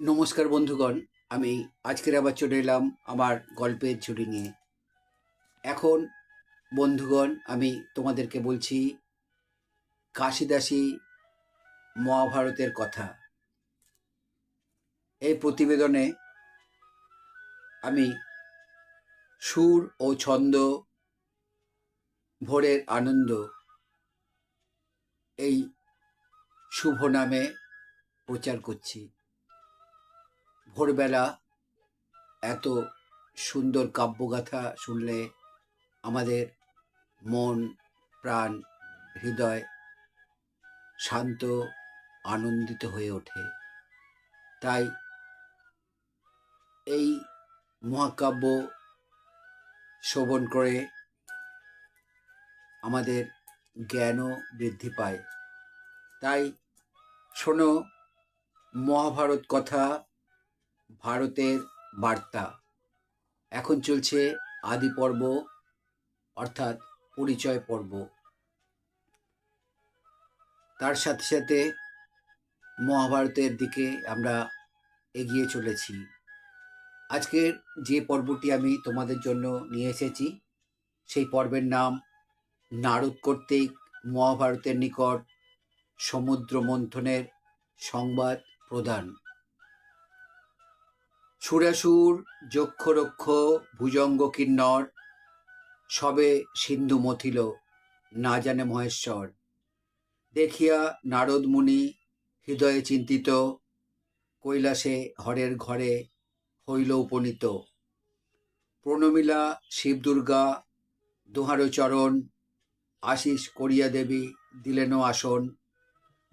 নমস্কার বন্ধুগণ, আমি আজকের আবার চলে এলাম আমার গল্পের ঝুড়ি নিয়ে। এখন, বন্ধুগণ, আমি তোমাদেরকে বলছি কাশিদাসী মহাভারতের কথা। এই প্রতিবেদনে আমি সুর ও ছন্দ, ভোরের আনন্দ, এই শুভ নামে প্রচার করছি। ভোরবেলা এত সুন্দর কাব্যগাথা শুনলে আমাদের মন, প্রাণ, হৃদয় শান্ত, আনন্দিত হয়ে ওঠে। তাই এই মহাকাব্য শ্রবণ করে আমাদের জ্ঞানও বৃদ্ধি পায়। তাই শোনো, মহাভারত কথা ভারতের বার্তা। এখন চলছে আদি পর্ব, অর্থাৎ পরিচয় পর্ব। তার সাথে সাথে মহাভারতের দিকে আমরা এগিয়ে চলেছি। আজকের যে পর্বটি আমি তোমাদের জন্য নিয়ে এসেছি, সেই পর্বের নাম নারদ কর্তৃক মহাভারতের নিকট সমুদ্র মন্থনের সংবাদ প্রদান। সুরাসুর, যক্ষরক্ষ, ভুজঙ্গ কিন্নর, সবে সিন্ধু মথিল, না জানে মহেশ্বর। দেখিয়া নারদ মুনি হৃদয়ে চিন্তিত, কৈলাসে হরের ঘরে হইল উপনীত। প্রণমিলা শিব দুর্গা, দোহারো চরণ আশিস করিয়া দেবী দিলেন আসন।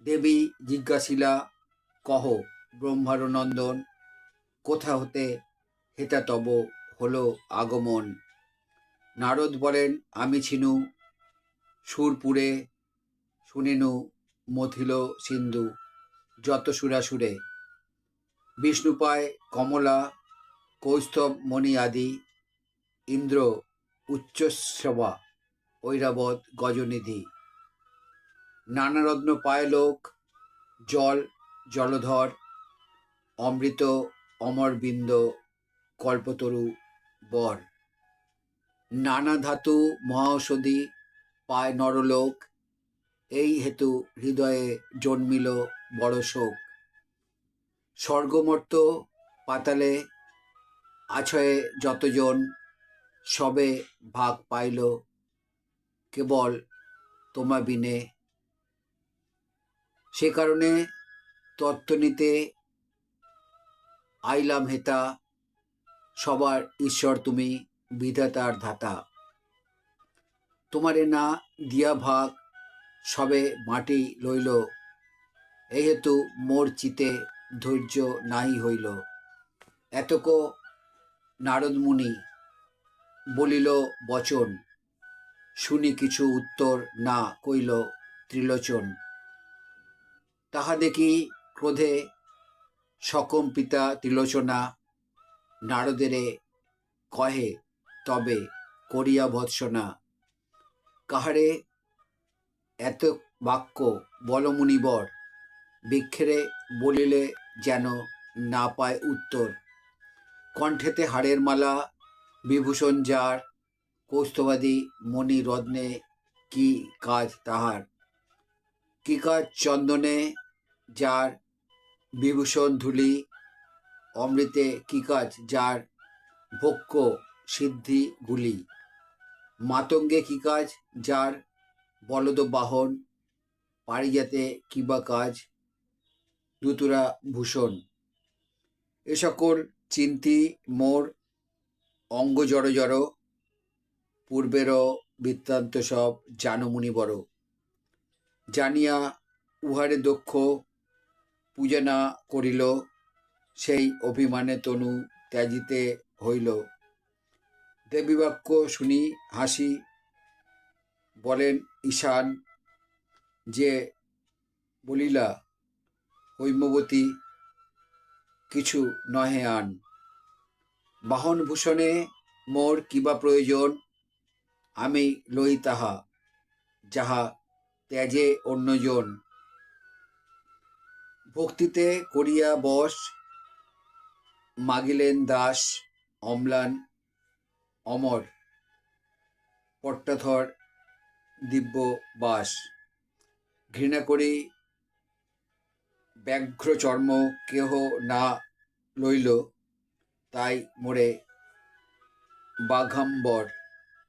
দেবী জিজ্ঞাসিলা, কহ, ব্রহ্মার নন্দন কোথা হতে হেতাতব হলো আগমন। নারদ বলেন, আমি ছিনু, সুরপুরে শুনিনু মথিল সিন্ধু, যত সুরাসুরে। বিষ্ণুপায়, কমলা, কৌস্তব, মণি আদি, ইন্দ্র উচ্চশ্রবা ঐরাবত গজনিধি। নানারত্ন পায় লোক জল, জলধর, অমৃত অমরবিন্দ কল্পতরু, বর। নানা ধাতু, মহাঔষধি, পায় নরলোক, এই হেতু হৃদয়ে জন্মিল বড় শোক। স্বর্গমর্ত, পাতালে, আছয়ে যতজন, সবে ভাগ পাইল, কেবল তোমা বিনে সে কারণে তত্ত্ব নিতে আইলাম হেতা, সবার ঈশ্বর তুমি বিধাতার ধাতা। তোমারে না দিয়া ভাগ সবে মাটি লইল, এহেতু মোর চিতে ধৈর্য নাহি হইল। এতক নারদ মুনি বলিল, বচন, শুনি কিছু উত্তর না কইল ত্রিলোচন। তাহা দেখি ক্রোধে সকম পিতা ত্রিলোচনা নারদেরে কহে, তবে করিয়া ভৎসনা কাহারে এত বাক্য বলমুনিবর বিক্ষেরে বলিলে যেন না পায় উত্তর। কণ্ঠেতে হাড়ের মালা, বিভূষণ যার, কৌস্তবাদী মণি রত্নে কি কাজ তাহার? কি কাজ চন্দনে যার বিভূষণ ধুলি অমৃতে কি কাজ যার ভক্ষ সিদ্ধি গুলি? মাতঙ্গে কি কাজ যার বলদ বাহন পারিজাতে কিবা কাজ? দুতুরা ভূষণ। এ সকল চিন্তি মোর অঙ্গ জড় জড়, পূর্বেরও বৃত্তান্ত সব জানমুনি বড়। জানিয়া উহারে দক্ষ পূজা না করিল, সেই অভিমানে তনু ত্যাজিতে হইল। দেবীবাক্য শুনি হাসি বলেন, ঈশান, যে বলিলা, হৈমবতী, কিছু নহে আন। বাহন ভূষণে মোর কিবা প্রয়োজন, আমি লই তাহা, যাহা ত্যাজে অন্যজন। ভক্তিতে করিয়া বশ মাগিলেন দাস, অম্লান, অমর, পট্টাধর, দিব্য বাস। ঘৃণা করি, ব্যাঘ্র চর্ম কেহ না লইল, তাই মোরে বাঘাম্বর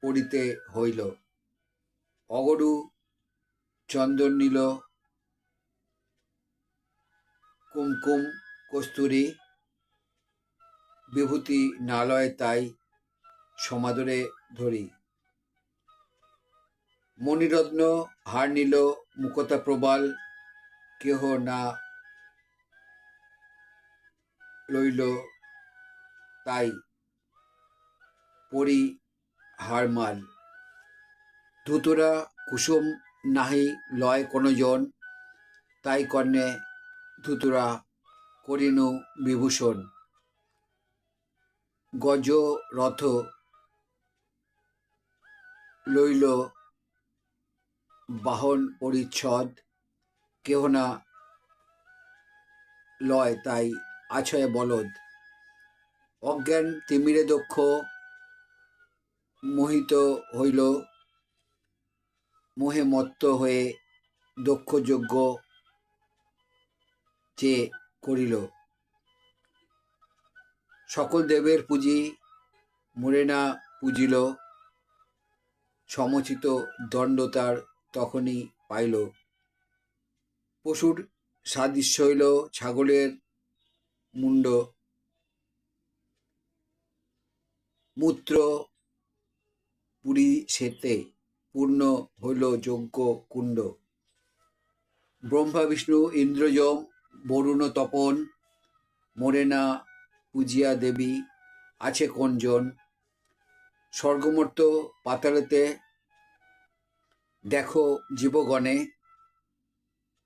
পড়িতে হইল। অগরু চন্দন নীল কুমকুম, কস্তুরী বিভূতি নালয় তাই সমাদরে ধরি মণিরত্ন হার নিল, মুকতা প্রবাল কেহ না লইল তাই পরি হারমাল। ধুতরা কুসুম নাহি লয় কোনো জন তাই কর্ণে ধুতুরা, করিনু বিভূষণ, গজ রথ, লইল বাহন পরিচ্ছদ, কেহ না লয় তাই আছয় বলদ। অজ্ঞান তিমিরে দক্ষ মোহিত হইল, মোহে মত্ত হয়ে দক্ষযোগ্য যে করিল। সকল দেবের পুঁজি মোরে না পুজিল। সমচিত দণ্ড তার তখনই পাইল। পশুর সাদৃশ্য হইল ছাগলের মুন্ড মূত্র পুরী সেতে পূর্ণ হইল যজ্ঞ কুণ্ড ব্রহ্মা, বিষ্ণু, ইন্দ্রযম বরুণ তপন মোরে না পূজিয়া দেবী, আছে কোনজন, স্বর্গমর্ত পাতালেতে, দেখো জীবগণে,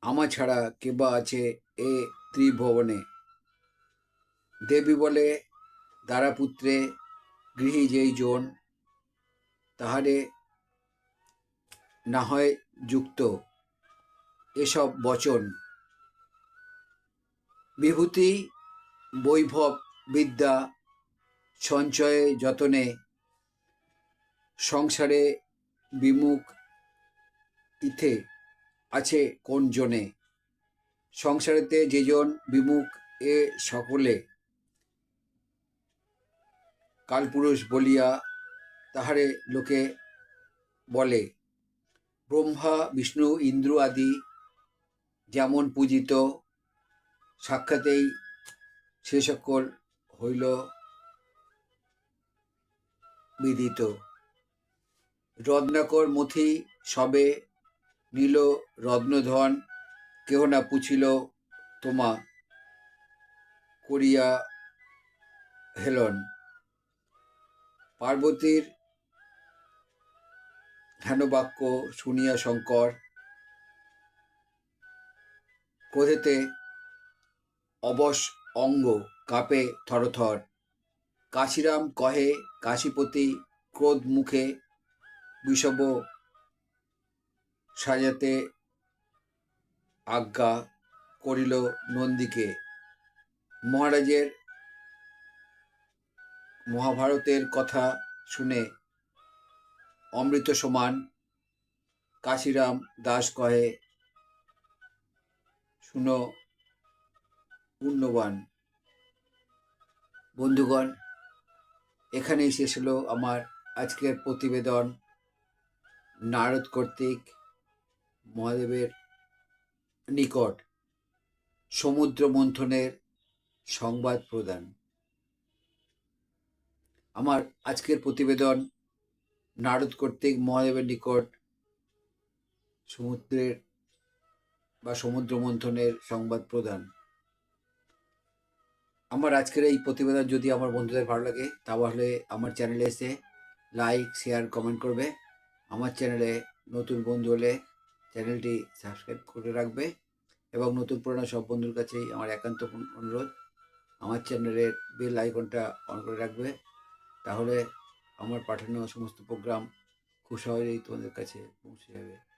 আমা ছাড়া কেবা আছে এ ত্রিভুবনে। দেবী বলে দ্বারাপুত্রে গৃহী যেই জন, তাহারে না হয় যুক্ত। এসব বচন বিভূতি বৈভব বিদ্যা সঞ্চয়ে যতনে সংসারে বিমুখ ইথে আছে কোন জনে? সংসারেতে যেজন বিমুখ, এ সকলে। কালপুরুষ বলিয়া তাহারে লোকে বলে, ব্রহ্মা, বিষ্ণু, ইন্দ্র আদি যেমন পূজিত সাক্ষাতেই সে সকল হইল বিদিত। রত্নাকর মথি সবে নীল রত্নধন, কেহ না পুছিল তোমা করিয়া হেলন। পার্বতীর ধ্যানবাক্য শুনিয়া শঙ্কর, ক্রোধেতে অবশ অঙ্গ কাঁপে থরথর। কাশিরাম কহে, কাশীপতি ক্রোধ মুখে বিষব সাজাতে আজ্ঞা করিল নন্দীকে। মহারাজের মহাভারতের কথা শুনে অমৃত সমান কাশিরাম দাস কহে, শুনো পুণ্যবান বন্ধুগণ, এখানেই শেষ হলো আমার আজকের প্রতিবেদন নারদ কর্তৃক মহাদেবের নিকট সমুদ্র মন্থনের সংবাদ প্রদান। আমার আজকের প্রতিবেদন নারদ কর্তৃক মহাদেবের নিকট সমুদ্রের বা সমুদ্র মন্থনের সংবাদ প্রদান। আমার আজকের এই প্রতিবেদন যদি আমার বন্ধুদের ভালো লাগে, তাহলে আমার চ্যানেলে এসে লাইক শেয়ার কমেন্ট করবে। আমার চ্যানেলে নতুন বন্ধু হলে চ্যানেলটি সাবস্ক্রাইব করে রাখবে এবং নতুন পুরনো সব বন্ধুর কাছেই আমার একান্ত অনুরোধ। আমার চ্যানেলের বেল আইকনটা অন করে রাখবে। তাহলে আমার পাঠানো সমস্ত প্রোগ্রাম খুব সহজেই তোমাদের কাছে পৌঁছে যাবে।